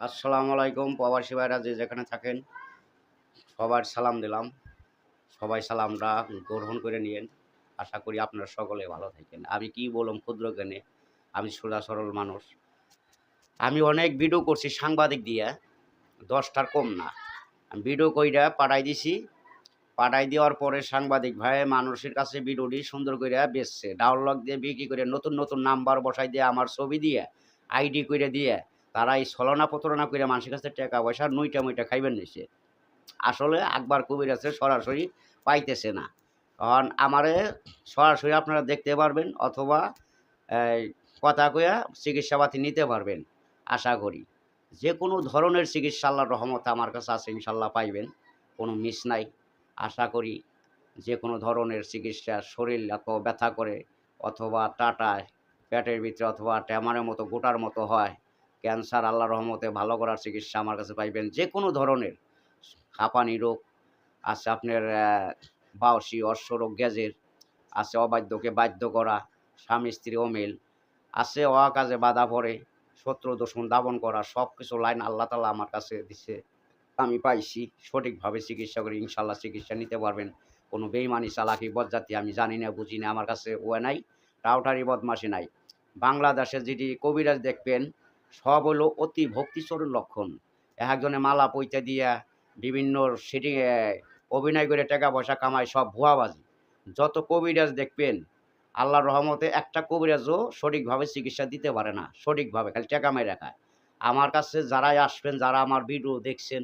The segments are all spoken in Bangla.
আসসালামু আলাইকুম, প্রবাসী ভাইরা যে যেখানে থাকেন, সবার সালাম দিলাম। সবাই সালামটা গ্রহণ করে নিয়েন। আশা করি আপনারা সকলে ভালো থাকেন। আমি কি বললাম ক্ষুদ্র জ্ঞানে? আমি সোজা সরল মানুষ। আমি অনেক ভিডিও করছি সাংবাদিক দিয়ে, দশটার কম না। আমি ভিডিও কইরা পাঠাই দিছি। পাঠাই দেওয়ার পরে সাংবাদিক ভাই মানুষের কাছে ভিডিওটি সুন্দর করে বেচছে। ডাউনলোড দিয়ে বিক্রি করে নতুন নতুন নাম্বার বসাই দিয়ে আমার ছবি দিয়ে আইডি করে দিয়ে তারা এই ছলনা প্রতারণা করে মানুষের কাছে টাকা পয়সা নইটা মুইটা খাইবেন নিছে। আসলে আকবর কবির আছে সরাসরি পাইতেছে না। কারণ আমারে সরাসরি আপনারা দেখতে পারবেন অথবা কথা কইয়া চিকিৎসাপাতি নিতে পারবেন, আশা করি। যে কোনো ধরনের চিকিৎসা আল্লাহর রহমতে আমার কাছে আছে ইনশাল্লাহ পাইবেন, কোনো মিস নাই। আশা করি যে কোনো ধরনের চিকিৎসা শরীর এত ব্যথা করে, অথবা টাটায় পেটের ভিতরে অথবা ট্যামারের মতো, গোটার মতো হয় ক্যান্সার আল্লাহ রহমতে ভালো করার চিকিৎসা আমার কাছে পাইবেন। যে কোনো ধরনের হাঁপানি রোগ, আছে আপনার বাউসি, অশ্বরোগ, গ্যাজের, আছে অবাধ্যকে বাধ্য করা, স্বামী, স্ত্রী, অমিল, আছে অকাজে বাধা পড়ে, শত্রু, দূষণ, দাবন করা সব কিছু লাইন আল্লাহ তালা আমার কাছে দিছে। আমি পাইছি, সঠিকভাবে চিকিৎসা করে ইনশাল্লাহ চিকিৎসা নিতে পারবেন। কোনো বেইমানি চালাকি বজ্জাতি আমি জানি না, বুঝি না, আমার কাছে ও নাই টাউটারি বদমাসি নাই। বাংলাদেশে যেটি কবিরাজ দেখবেন সব হলো অতি ভক্তিচরণ লক্ষণ। একজনে মালা পইতে দিয়া বিভিন্ন সিটিং অভিনয় করে টাকা পয়সা কামায়, সব ভুয়াবাজি। যত কবিরাজ দেখবেন, আল্লাহর রহমতে একটা কবিরাজও সঠিকভাবে চিকিৎসা দিতে পারে না, সঠিকভাবে, খালি টাকা মেরে রাখায় আমার কাছে যারাই আসবেন, যারা আমার ভিডিও দেখছেন,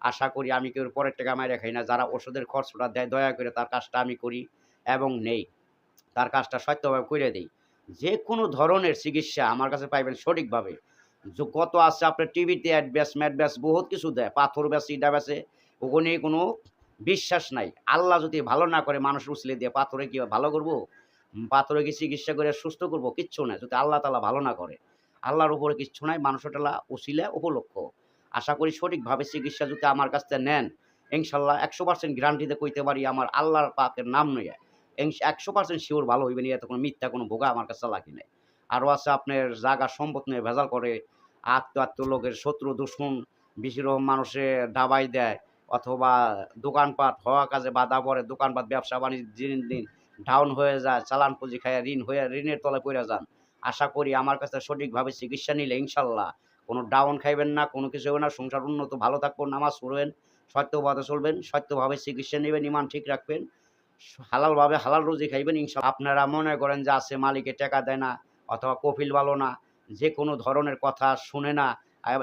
আশা করি আমি কেউ পরের টাকা মেরে খাই না। যারা ওষুধের খরচটা দেয়, দয়া করে তার কাজটা আমি করি এবং নেই। তার কাজটা সত্যভাবে করে দিই। যে কোনো ধরনের চিকিৎসা আমার কাছে পাইবেন সঠিকভাবে। কত আছে, আপনার টিভিতে অ্যাড ব্যাস ম্যাট ব্যাস বহুত কিছু দেয়, পাথর ব্যাস ইটা ব্যাসে ওখানে কোনো বিশ্বাস নাই। আল্লাহ যদি ভালো না করে, মানুষ উছলে দিয়ে পাথরে কি ভালো করব? পাথরে কি চিকিৎসা করে সুস্থ করব? কিচ্ছু না যদি আল্লাহ তালা ভালো না করে, আল্লাহর উপরে কিচ্ছু নাই মানুষের টালা উচিলে উপলক্ষ। আশা করি সঠিকভাবে চিকিৎসা যদি আমার কাছ থেকে নেন, ইনশাল্লাহ একশো পার্সেন্ট গ্যারান্টিতে কইতে পারি আমার আল্লাহর পাকের নাম নইয়া একশো পার্সেন্ট শিওর ভালো হইবে নিয়ে কোনো মিথ্যা কোনো ভোগা আমার কাছে লাগি নাই। আরও আছে আপনার জায়গা সম্পদ নিয়ে ভেজাল করে আত্ম আত্ম লোকের শত্রু দুশ্মন বেশি মানুষে ডাবাই দেয় অথবা দোকানপাট হওয়া কাজে বাধা পড়ে, দোকানপাট, ব্যবসা, বাণিজ্য দিন দিন ডাউন হয়ে যায়, চালান পুঁজি খায় ঋণ হয়ে, ঋণের তলায় পড়ে যান। আশা করি আমার কাছে সঠিকভাবে চিকিৎসা নিলে ইনশাল্লাহ কোনো ডাউন খাইবেন না, কোনো কিছু হবে না, সংসার উন্নত, ভালো থাকব নামাজ পড়বেন সত্যভাবে চলবেন, সত্যভাবে চিকিৎসা নেবেন ইমান ঠিক রাখবেন, হালালভাবে হালাল রুজি খাইবেন ইনশাল্লাহ। আপনারা মনে করেন যে আছে মালিকে টাকা দেয় না অথবা কফিল ভালো না যে কোনো ধরনের কথা শুনে না,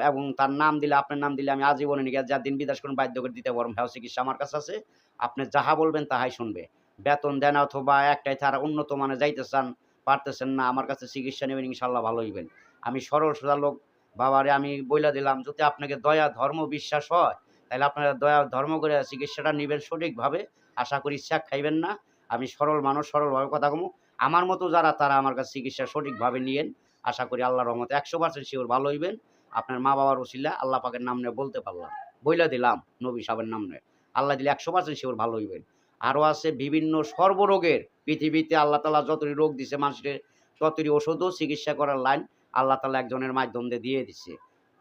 এবং তার নাম দিলে, আপনার নাম দিলে আমি আজীবনে নিয়ে যা দিন বিদেশ করুন, বাধ্য করে দিতে পারব। হ্যাঁ চিকিৎসা আমার কাছে আছে। আপনি যাহা বলবেন তাহাই শুনবে। বেতন দেন অথবা একটাই তারা উন্নত মানে যাইতে চান, পারতেছেন না, আমার কাছে চিকিৎসা নেবেন ইনশাল্লাহ ভালো হইবেন। আমি সরল সোজা লোক, বাবারে আমি বইলা দিলাম, যদি আপনাকে দয়া, ধর্ম, বিশ্বাস হয়, তাহলে আপনারা দয়া, ধর্ম করে চিকিৎসাটা নেবেন সঠিকভাবে। আশা করি ইচ্ছা খাইবেন না। আমি সরল মানুষ, সরলভাবে কথা কমু। আমার মতো যারা, তারা আমার কাছে চিকিৎসা সঠিকভাবে নিয়েন। আশা করি আল্লাহর রহমতে একশো পার্সেন্ট শিওর ভালো হইবেন। আপনার মা বাবার ওসিলা আল্লাহ পাকের নাম নিয়ে বলতে পারলাম। বইলা দিলাম নবী সাহেবের নাম নিয়ে। আল্লাহ দিলে একশো পার্সেন্ট শিওর ভালো হইবেন। আরও আছে বিভিন্ন সর্বরোগের পৃথিবীতে আল্লাহ তালা যতটি রোগ দিছে মানুষের ততটি ওষুধও চিকিৎসা করার লাইন আল্লাহ তালা একজনের মাধ্যম দিয়ে দিয়ে দিছে।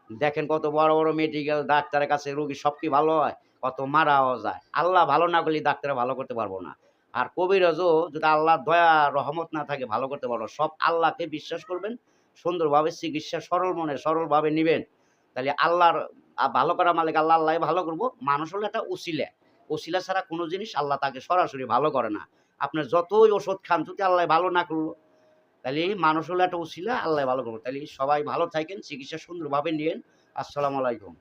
দেখেন কত বড় বড় মেডিকেল ডাক্তারের কাছে রোগী সব কি ভালো হয়, কত মারাও যায়। আল্লাহ ভালো না করলে ডাক্তারে ভালো করতে পারব না। আর কবিরাজও যদি আল্লাহ দয়া, রহমত না থাকে, ভালো করতে পারব সব আল্লাহকে বিশ্বাস করবেন সুন্দরভাবে চিকিৎসা সরল মনে, সরলভাবে নেবেন। তাহলে আল্লাহর ভালো করা মালিক আল্লাহ আল্লাহ ভালো করব। মানুষ হলো একটা উসিলা উসিলা ছাড়া কোনো জিনিস আল্লাহ তাকে সরাসরি ভালো করে না। আপনার যতই ওষুধ খান, যদি আল্লাহ ভালো না করল, তাহলে মানুষ হলো একটা উসিলা আল্লাহ ভালো করব। তাহলে সবাই ভালো থাকেন, চিকিৎসা সুন্দরভাবে নিয়েন। আসসালামু আলাইকুম।